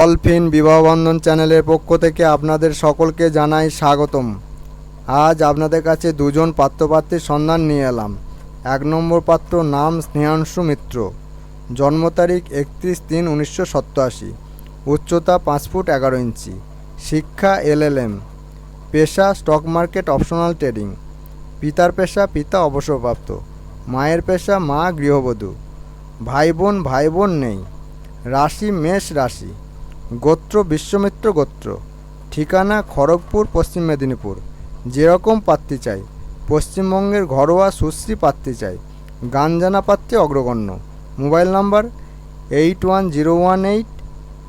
Dolphin Bibahabandhan চ্যানেলের পক্ষ থেকে আপনাদের সকলকে জানাই স্বাগতম। আজ আপনাদের কাছে দুজন পাত্রপাত্রীর সন্ধান নিয়ে এলাম। এক নম্বর পাত্র নাম স্নেহাংশু মিত্র। জন্ম তারিখ একত্রিশ তিন উনিশশো সত্তরাশি উচ্চতা পাঁচ ফুট এগারো ইঞ্চি। শিক্ষা এলএলএম। পেশা স্টক মার্কেট অপশনাল ট্রেডিং। পিতার পেশা পিতা অবসরপ্রাপ্ত। মায়ের পেশা মা গৃহবধূ। ভাই বোন ভাই বোন নেই। রাশি, মেষ রাশি। গোত্র বিশ্বমিত্র গোত্র। ঠিকানা খড়গপুর, পশ্চিম মেদিনীপুর। যেরকম পাত্রী চাই। পশ্চিমবঙ্গের ঘরোয়া সুশ্রী পাত্রী চাই। গান জানা পাত্রে অগ্রগণ্য। Mobile number eight one zero one eight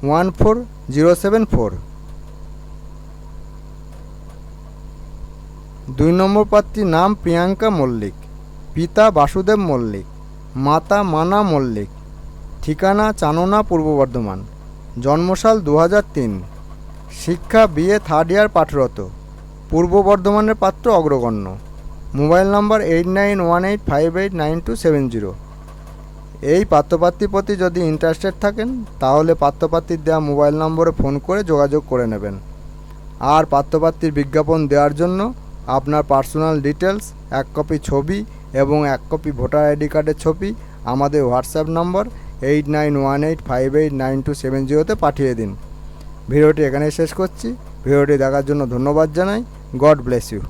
one four zero seven four. দুই নম্বর পাত্রীর নাম প্রিয়াঙ্কা মল্লিক। পিতা বাসুদেব মল্লিক। মাতা মানা মল্লিক। ঠিকানা চাননা, পূর্ব বর্ধমান। জন্মসাল দু তিন। শিক্ষা বিএ থার্ড ইয়ার পাঠরত। পূর্ব বর্ধমানের পাত্র অগ্রগণ্য। মোবাইল নম্বর eight nine one eight five eight nine two seven zero এই পাত্রপাত্রীর প্রতি যদি ইন্টারেস্টেড থাকেন, তাহলে পাত্রপাত্রীর দেওয়া মোবাইল নম্বরে ফোন করে যোগাযোগ করে নেবেন। আর পাত্রপাত্রীর বিজ্ঞাপন দেওয়ার জন্য আপনার পার্সোনাল ডিটেলস, এক কপি ছবি এবং এক কপি ভোটার আইডি কার্ডের ছবি, আমাদের হোয়াটসঅ্যাপ নম্বর eight nine one eight five eight nine two seven জিরোতে পাঠিয়ে দিন। ভিডিওটি এখানেই শেষ করছি। ভিডিওটি দেখার জন্য ধন্যবাদ জানাই। God bless you.